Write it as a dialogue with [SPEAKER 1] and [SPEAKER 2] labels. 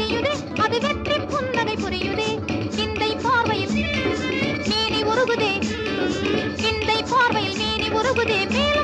[SPEAKER 1] தெரியுதே அது வெற்றி புன்னகை புரியுதே? சிந்தை பார்வையில் மேனி உருகுதே. சிந்தை பார்வையில் மேனி உருகுதே. மேல